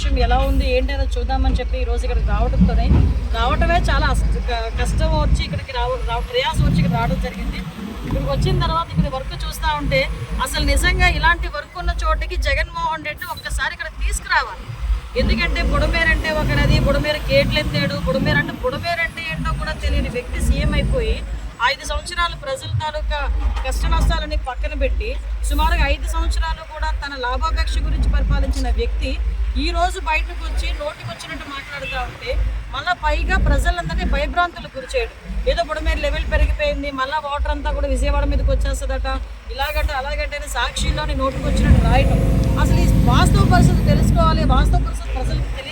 విషయం ఎలా ఉంది ఏంటి అనేది చూద్దామని చెప్పి ఈరోజు ఇక్కడికి రావడంతోనే రావటమే చాలా కష్టం వచ్చి ఇక్కడికి రావ ప్రయాసం వచ్చి ఇక్కడ రావడం జరిగింది. ఇక్కడికి వచ్చిన తర్వాత ఇక్కడ వర్క్ చూస్తూ ఉంటే అసలు నిజంగా ఇలాంటి వర్క్ ఉన్న చోటికి జగన్మోహన్ రెడ్డి ఒక్కసారి ఇక్కడ తీసుకురావాలి. ఎందుకంటే బుడమేరంటే అంటే బుడమేర నది బుడమేరు కేట్లు ఎత్తాడు అంటే బుడమేరు అంటే ఏంటో కూడా తెలియని వ్యక్తి సీఎం అయిపోయి ఐదు సంవత్సరాలు ప్రజల తాలూకా కష్ట నష్టాలని పక్కన పెట్టి సుమారుగా ఐదు సంవత్సరాలు కూడా తన లాభాపేక్ష గురించి పరిపాలించిన వ్యక్తి ఈ రోజు బయటకు వచ్చి నోటికి వచ్చినట్టు మాట్లాడుతూ ఉంటే మళ్ళా పైగా ప్రజలందరినీ భయభ్రాంతులు గురి ఏదో ఏదో మీరు లెవెల్ పెరిగిపోయింది మళ్ళీ వాటర్ అంతా కూడా విజయవాడ మీదకి వచ్చేస్తుందట ఇలాగంటే అలాగంటే సాక్షిలోని నోటికి వచ్చినట్టు రాయటం. అసలు ఈ వాస్తవ పరిస్థితి తెలుసుకోవాలి వాస్తవ పరిస్థితి ప్రజలకు తెలియదు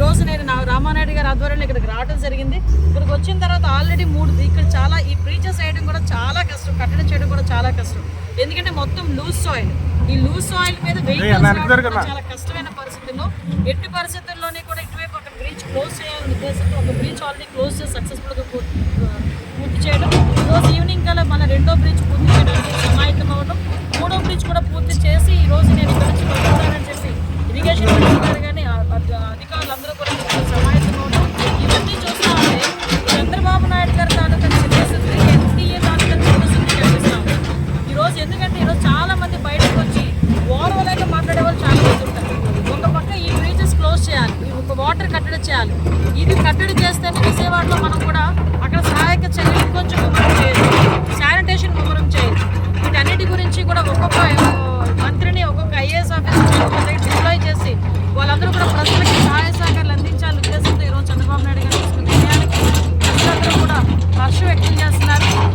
ఉద్దేశంతో ఈ రోజు నేను నా రామానాయుడు గారి ఆధ్వర్యంలో ఇక్కడికి రావడం జరిగింది. ఇక్కడికి వచ్చిన తర్వాత ఆల్రెడీ మూడు ఇక్కడ చాలా ఈ ప్రీచర్స్ చేయడం కూడా చాలా కష్టం. కట్టడం చేయడం కూడా చాలా కష్టం. ఎందుకంటే మొత్తం లూజ్ సాయిల్ ఈ లూజ్ సాయిల్ మీద వెహికల్స్ చాలా కష్టమైన పరిస్థితుల్లో ఎట్టి పరిస్థితుల్లోనే కూడా ఇటువైపు ఒక బ్రిడ్జ్ క్లోజ్ చేయాలనే ఉద్దేశంతో ఒక బ్రిడ్జ్ ఆల్రెడీ క్లోజ్ చేసి సక్సెస్ఫుల్గా పూర్తి చేయడం. ఈరోజు ఈవినింగ్ కల్లా మన రెండో బ్రిడ్జ్ పూర్తి చేయడానికి మాట్లాడే వాళ్ళు చాలా మంది ఉంటారు. ఒక పక్క ఈ బ్రీచెస్ క్లోజ్ చేయాలి ఒక వాటర్ కట్టడి చేయాలి. ఇది కట్టడి చేస్తేనే విజయవాడలో మనం కూడా